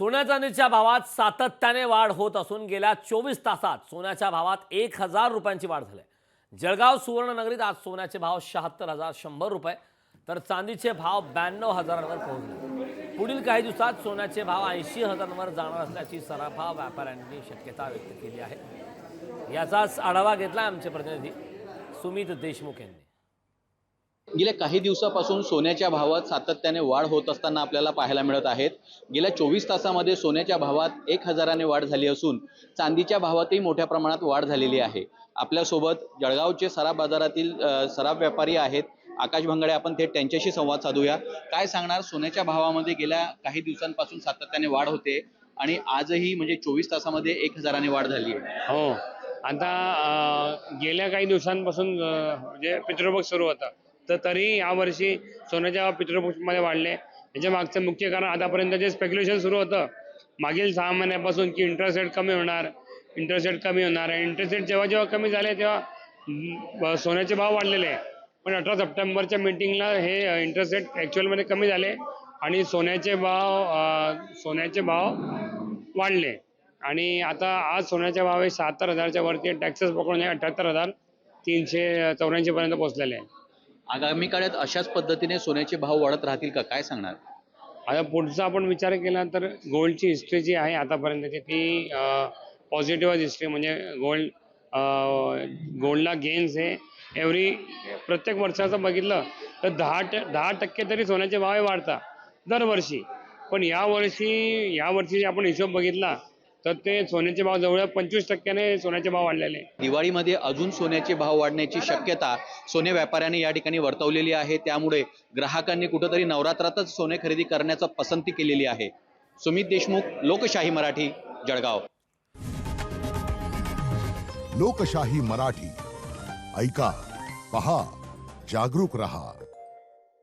सोन्या चांदीच्या भावात सातत्याने वाढ होत असून गेल्या चोवीस तासात सोन्याच्या भावात एक हजार रुपयांची वाढ झाली आहे. जळगाव सुवर्णनगरीत आज सोन्याचे भाव शहात्तर हजार शंभर रुपये तर चांदीचे भाव ब्याण्णव हजारांवर पोहोचले पुढील काही दिवसात सोन्याचे भाव ऐंशी हजारांवर जाणार असल्याची सराफा व्यापाऱ्यांनी शक्यता व्यक्त केली आहे. याचाच आढावा घेतला आमचे प्रतिनिधी सुमित देशमुख यांनी. गेल्या काही दिवसापासून सोन्याच्या भावात सातत्याने वाढ होत असताना आपल्याला पाहायला मिळत आहेत. गेल्या चोवीस तासामध्ये सोन्याच्या भावात एक हजाराने वाढ झाली असून चांदीच्या भावातही मोठ्या प्रमाणात वाढ झालेली आहे. आपल्यासोबत जळगावचे सराफ बाजारातील सराब सराफ व्यापारी आहेत. आकाश भंगडे आपण थेट त्यांच्याशी संवाद साधूया. काय सांगणार? सोन्याच्या भावामध्ये गेल्या काही दिवसांपासून सातत्याने वाढ होते आणि आजही म्हणजे चोवीस तासामध्ये एक हजाराने वाढ झाली आहे. हो. आता गेल्या काही दिवसांपासून म्हणजे पितृपक्ष सुरू होता. तर तरी यावर्षी सोन्याच्या पितृपक्षमध्ये वाढले. याच्या मागचं मुख्य कारण आतापर्यंत जे स्पेक्युलेशन सुरू होतं मागील सहा महिन्यापासून की इंटरेस्ट रेट कमी होणार इंटरेस्ट रेट कमी होणार आहे इंटरेस्ट रेट जेव्हा जेव्हा कमी झाले तेव्हा सोन्याचे भाव वाढलेले. आहे पण अठरा सप्टेंबरच्या मीटिंगला हे इंटरेस्ट रेट ॲक्च्युअलमध्ये कमी झाले आणि सोन्याचे भाव सोन्याचे भाव वाढले. आणि आता आज सोन्याचे भाव हे शहात्तर हजारच्या वरती टॅक्सेस पकडून अठ्याहत्तर हजार तीनशे चौऱ्याऐंशी पर्यंत पोहोचलेले आहे. आगामी काळात अशाच पद्धतीने सोन्याचे भाव वाढत राहतील का? काय सांगणार? आता पुढचा आपण विचार केला तर गोल्डची हिस्ट्री जी आहे आतापर्यंतची ती पॉझिटिव्ह हिस्ट्री म्हणजे गोल्ड गोल्डला गेन्स हे एव्हरी प्रत्येक वर्षाचं बघितलं तर दहा ट दहा टक्के तरी सोन्याचे भाव वाढतात दरवर्षी. पण यावर्षी यावर्षी आपण हिशोब बघितला तर ते सोन्याचे भाव जवळ पंचवीस टक्क्याने सोन्याचे भाव वाढलेले. दिवाळीमध्ये अजून सोन्याचे भाव वाढण्याची शक्यता सोने व्यापाऱ्यांनी या ठिकाणी वर्तवलेली आहे. त्यामुळे ग्राहकांनी कुठंतरी नवरात्रातच सोने खरेदी करण्याचा पसंती केलेली आहे. सुमित देशमुख लोकशाही मराठी जळगाव. लोकशाही मराठी. ऐका पहा जागरूक रहा.